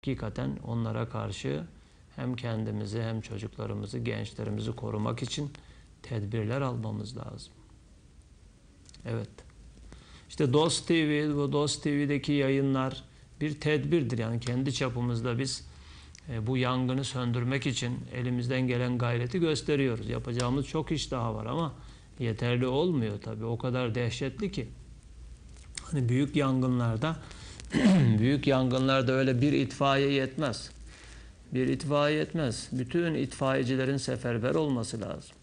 hakikaten onlara karşı hem kendimizi hem çocuklarımızı, gençlerimizi korumak için tedbirler almamız lazım. Evet. İşte Dost TV, bu Dost TV'deki yayınlar bir tedbirdir. Yani kendi çapımızda biz e, bu yangını söndürmek için elimizden gelen gayreti gösteriyoruz. Yapacağımız çok iş daha var ama yeterli olmuyor tabii. O kadar dehşetli ki. Hani büyük yangınlarda büyük yangınlarda öyle bir itfaiye yetmez. Bir itfaiye yetmez. Bütün itfaiyecilerin seferber olması lazım.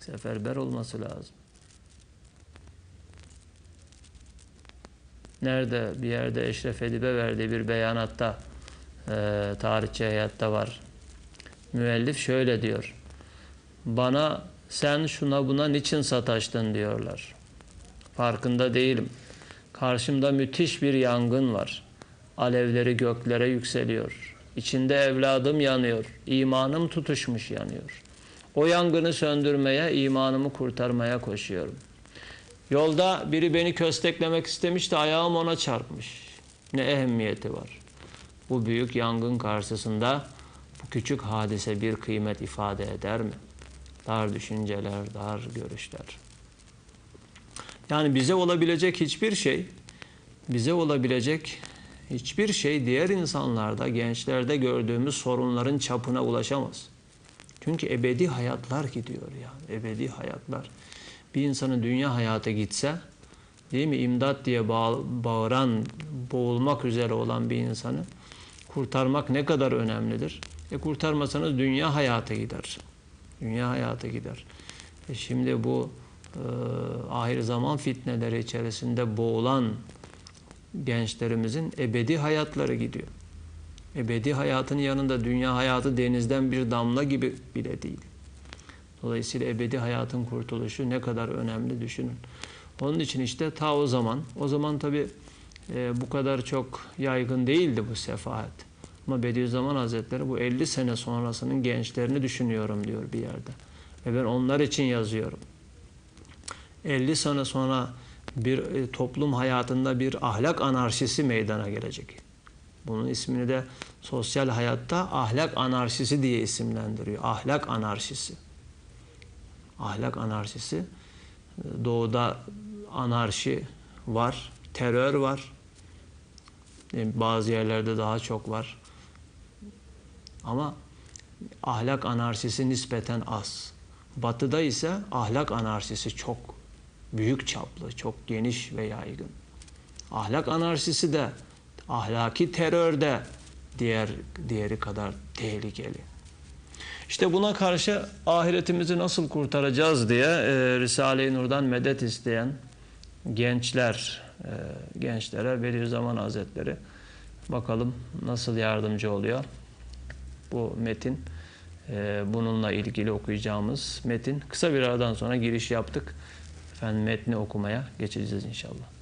Seferber olması lazım. Nerede bir yerde Eşref Edip'e verdiği bir beyanatta e, tarihçi hayatta var. Müellif şöyle diyor. Bana sen şuna buna niçin sataştın diyorlar. Farkında değilim. Karşımda müthiş bir yangın var. Alevleri göklere yükseliyor. İçinde evladım yanıyor. İmanım tutuşmuş yanıyor. O yangını söndürmeye, imanımı kurtarmaya koşuyorum. Yolda biri beni kösteklemek istemiş de ayağım ona çarpmış. Ne ehemmiyeti var. Bu büyük yangın karşısında bu küçük hadise bir kıymet ifade eder mi? Dar düşünceler, dar görüşler. Yani bize olabilecek hiçbir şey, bize olabilecek hiçbir şey diğer insanlarda, gençlerde gördüğümüz sorunların çapına ulaşamaz. Çünkü ebedi hayatlar gidiyor yani, ebedi hayatlar. Bir insanın dünya hayata gitse, değil mi, imdat diye bağıran, boğulmak üzere olan bir insanı kurtarmak ne kadar önemlidir? E kurtarmasanız dünya hayata gider. Dünya hayata gider. E şimdi bu e, ahir zaman fitneleri içerisinde boğulan gençlerimizin ebedi hayatları gidiyor. Ebedi hayatın yanında dünya hayatı denizden bir damla gibi bile değil. Dolayısıyla ebedi hayatın kurtuluşu ne kadar önemli düşünün. Onun için işte ta o zaman, o zaman tabi e, bu kadar çok yaygın değildi bu sefahet. Ama Bediüzzaman Hazretleri bu 50 sene sonrasının gençlerini düşünüyorum diyor bir yerde. Ve ben onlar için yazıyorum. 50 sene sonra bir e, toplum hayatında bir ahlak anarşisi meydana gelecek. Bunun ismini de sosyal hayatta ahlak anarşisi diye isimlendiriyor. Ahlak anarşisi. Ahlak anarşisi. Doğuda anarşi var, terör var. E, bazı yerlerde daha çok var. Ama ahlak anarşisi nispeten az. Batıda ise ahlak anarşisi çok büyük çaplı, çok geniş ve yaygın. Ahlak anarşisi de, ahlaki terör de diğer diğeri kadar tehlikeli. İşte buna karşı ahiretimizi nasıl kurtaracağız diye e, Risale-i Nur'dan medet isteyen gençler, e, gençlere Bediüzzaman Hazretleri bakalım nasıl yardımcı oluyor bu metin. E, bununla ilgili okuyacağımız metin. Kısa bir aradan sonra giriş yaptık. Efendim metni okumaya geçeceğiz inşallah.